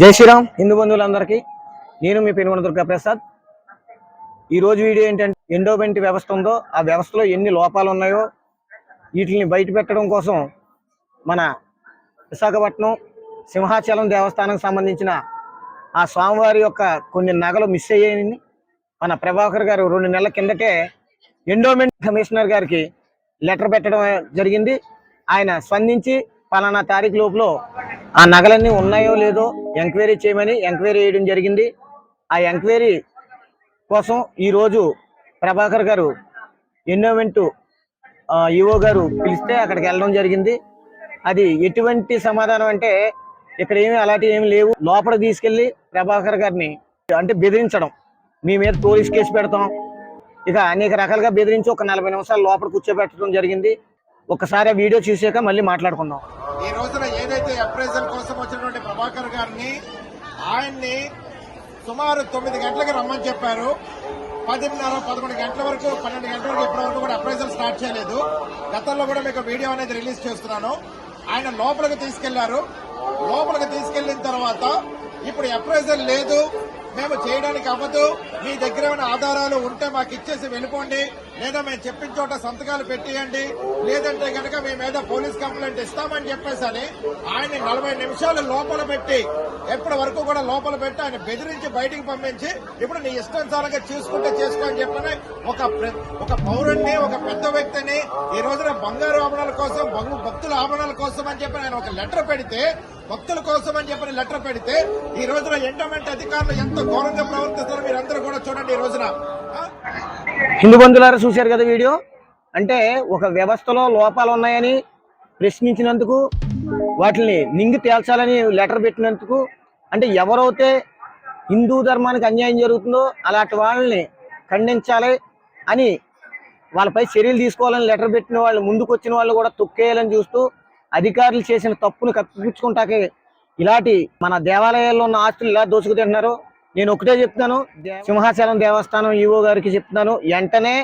జై శ్రీరామ్. హిందూ బంధువులందరికీ నేను మీ పెనుగొండ దుర్గా ప్రసాద్. ఈరోజు వీడియో ఏంటంటే ఎండోమెంట్ వ్యవస్థ ఉందో ఆ వ్యవస్థలో ఎన్ని లోపాలు ఉన్నాయో వీటిని బయట పెట్టడం కోసం మన విశాఖపట్నం సింహాచలం దేవస్థానం సంబంధించిన ఆ స్వామివారి యొక్క కొన్ని నగలు మిస్ అయ్యాయని మన ప్రభాకర్ గారు రెండు నెలల కిందటే ఎండోమెంట్ కమిషనర్ గారికి లెటర్ పెట్టడం జరిగింది. ఆయన స్పందించి పలానా తారీఖు లోపల ఆ నగలన్నీ ఉన్నాయో లేదో ఎంక్వైరీ చేయమని ఎంక్వైరీ చేయడం జరిగింది. ఆ ఎంక్వైరీ కోసం ఈరోజు ప్రభాకర్ గారు ఎండోమెంట్ ఈఓ గారు పిలిస్తే అక్కడికి వెళ్ళడం జరిగింది. అది ఎటువంటి సమాధానం అంటే ఇక్కడ ఏమి అలాంటివి ఏమి లేవు. లోపల తీసుకెళ్ళి ప్రభాకర్ గారిని అంటే బెదిరించడం. మీ మీద పోలీస్ కేసు పెడతాం. ఇక అనేక రకాలుగా బెదిరించి ఒక నలభై నిమిషాలు లోపల కూర్చోబెట్టడం జరిగింది. ఒకసారి వీడియో చూసాక మళ్ళీ మాట్లాడుకుందాం. ఈ రోజున ఏదైతే అప్రైజల్ కోసం వచ్చినటువంటి ప్రభాకర్ గారిని ఆయన్ని సుమారు తొమ్మిది గంటలకు రమ్మని చెప్పారు. పదిన్నర పదకొండు గంటల వరకు పన్నెండు గంటల వరకు ఇప్పటి వరకు కూడా అప్రైజల్ స్టార్ట్ చేయలేదు. గతంలో కూడా మీకు వీడియో అనేది రిలీజ్ చేస్తున్నాను. ఆయన లోపలికి తీసుకెళ్ళారు. లోపలికి తీసుకెళ్ళిన తర్వాత ఇప్పుడు అప్రైజల్ లేదు. మేము చేయడానికి అవ్వదు. మీ దగ్గర ఏమైనా ఆధారాలు ఉంటే మాకు ఇచ్చేసి వెళ్ళిపోండి. లేదా మేము చెప్పిన చోట సంతకాలు పెట్టియండి. లేదంటే కనుక మీ మీద పోలీస్ కంప్లైంట్ ఇస్తామని చెప్పేసి అని ఆయన నలభై నిమిషాలు లోపల పెట్టి ఎప్పటి వరకు కూడా లోపల పెట్టి ఆయన బెదిరించి బయటికి పంపించి ఇప్పుడు నీ ఇష్టానుసారంగా చూసుకుంటే చేసుకో అని చెప్పని ఒక ప్ర- ఒక పౌరుణ్ణి ఒక పెద్ద వ్యక్తిని ఈ రోజున బంగారు ఆభరణాల కోసం భక్తుల ఆభరణాల కోసం అని చెప్పి ఆయన ఒక లెటర్ పెడితే భక్తుల కోసం అని చెప్పని లెటర్ పెడితే ఈ రోజున ఎండమెంట్ అధికారులు ఎంత ఘోరంగా ప్రవర్తిస్తారో మీరందరూ కూడా చూడండి ఈ రోజున. హిందూ బంధువులారా చూశారు కదా వీడియో? అంటే ఒక వ్యవస్థలో లోపాలు ఉన్నాయని ప్రశ్నించినందుకు వాటిని నింగి తేల్చాలని లెటర్ పెట్టినందుకు అంటే ఎవరైతే హిందూ ధర్మానికి అన్యాయం జరుగుతుందో అలాంటి వాళ్ళని ఖండించాలి అని వాళ్ళపై చర్యలు తీసుకోవాలని లెటర్ పెట్టిన వాళ్ళు ముందుకు వచ్చిన వాళ్ళు కూడా తొక్కేయాలని చూస్తూ అధికారులు చేసిన తప్పును కప్పించుకుంటాకే ఇలాంటి మన దేవాలయాల్లో ఉన్న ఆస్తులు ఇలా దోసుకు తింటున్నారు నేను ఒకటే చెప్తున్నాను. సింహాచలం దేవస్థానం ఈవో గారికి చెప్తున్నాను. వెంటనే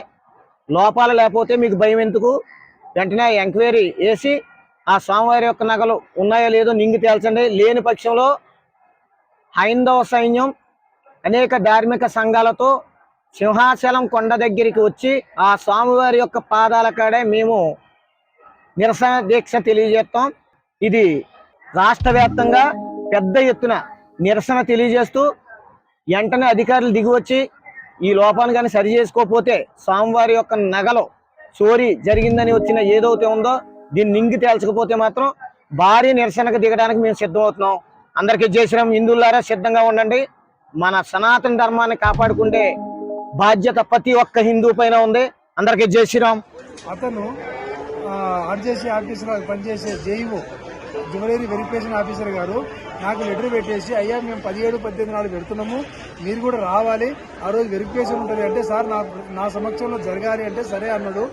లోపాలు లేకపోతే మీకు భయం ఎందుకు? వెంటనే ఎంక్వైరీ వేసి ఆ స్వామివారి యొక్క నగలు ఉన్నాయో లేదో నింగి తేల్చండి. లేని పక్షంలో హైందవ సైన్యం అనేక ధార్మిక సంఘాలతో సింహాచలం కొండ దగ్గరికి వచ్చి ఆ స్వామివారి యొక్క పాదాల కాడే మేము నిరసన దీక్ష తెలియజేస్తాం. ఇది రాష్ట్ర వ్యాప్తంగా పెద్ద ఎత్తున నిరసన తెలియజేస్తూ వెంటనే అధికారులు దిగి వచ్చి ఈ లోపాన్ని కానీ సరి చేసుకోకపోతే స్వామివారి యొక్క నగలు చోరీ జరిగిందని వచ్చిన ఏదైతే ఉందో దీన్ని నింగి తేల్చకపోతే మాత్రం భారీ నిరసనకు దిగడానికి మేము సిద్ధమవుతున్నాం. అందరికీ జై శ్రీరామ్. హిందువులారా సిద్ధంగా ఉండండి. మన సనాతన ధర్మాన్ని కాపాడుకుంటే బాధ్యత ప్రతి ఒక్క హిందూ పైన ఉంది. అందరికీ జై శ్రీరామ్. అతను ఆర్జేసీ ఆఫీసులో పనిచేసే జేఈఓ జ్యువెలరీ వెరిఫికేషన్ ఆఫీసర్ గారు నాకు లెటర్ పెట్టేసి అయ్యా మేము పదిహేడు పద్దెనిమిది నాడు పెడుతున్నాము మీరు కూడా రావాలి ఆ రోజు వెరిఫికేషన్ ఉంటుంది అంటే సార్ నా నా సమక్షంలో జరగాలి అంటే సరే అన్నాడు.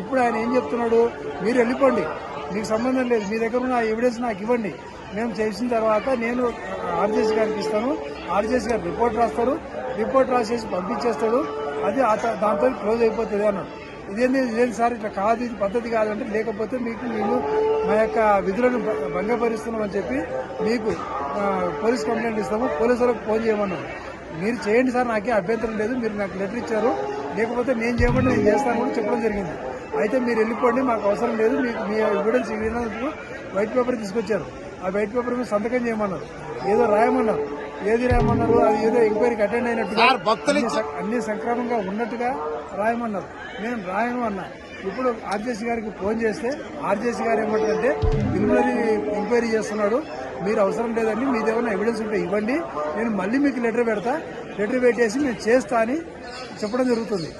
ఇప్పుడు ఆయన ఏం చెప్తున్నాడు? మీరు వెళ్ళిపోండి మీకు సంబంధం లేదు మీ దగ్గర ఉన్న ఎవిడెన్స్ నాకు ఇవ్వండి మేము చేసిన తర్వాత నేను ఆర్జేసీ గారికి ఇస్తాను ఆర్జేసీ గారు రిపోర్ట్ రాస్తారు రిపోర్ట్ రాసేసి పంపించేస్తాడు అది దాంతో క్లోజ్ అయిపోతుంది అన్నాడు. ఇదేంటి ఇదేంటి సార్ ఇట్లా కాదు ఇది పద్ధతి కాదంటే లేకపోతే మీకు మేము మా యొక్క విధులను భంగపరుస్తున్నామని చెప్పి మీకు పోలీస్ కంప్లైంట్ ఇస్తాము. పోలీసులకు ఫోన్ చేయమన్నాం. మీరు చేయండి సార్ నాకే అభ్యంతరం లేదు మీరు నాకు లెటర్ ఇచ్చారు. లేకపోతే నేను చేయమంటే నేను చేస్తాను కూడా చెప్పడం జరిగింది. అయితే మీరు వెళ్ళిపోండి మాకు అవసరం లేదు మీకు మీ ఎవిడెన్స్ ఇవ్వడానికి వైట్ పేపర్ తీసుకొచ్చారు. ఆ వైట్ పేపర్ మీద సంతకం చేయమన్నారు. ఏదో రాయమన్నారు. ఏది రాయమన్నారు అది ఏదో ఎంక్వైరీకి అటెండ్ అయినట్టుగా సార్, భక్తులు అన్ని సక్రమంగా ఉన్నట్టుగా రాయమన్నారు. నేను రాయను అన్నా. ఇప్పుడు ఆర్జేసీ గారికి ఫోన్ చేస్తే ఆర్జేసీ గారు ఏమంటారంటే ప్రిలిమినరీ ఎంక్వైరీ చేస్తున్నాడు. మీరు అవసరం లేదండి మీది ఏమైనా ఎవిడెన్స్ ఉంటే ఇవ్వండి. నేను మళ్ళీ మీకు లెటర్ పెడతా. లెటర్ పెట్టేసి నేను చేస్తా అని చెప్పడం జరుగుతుంది.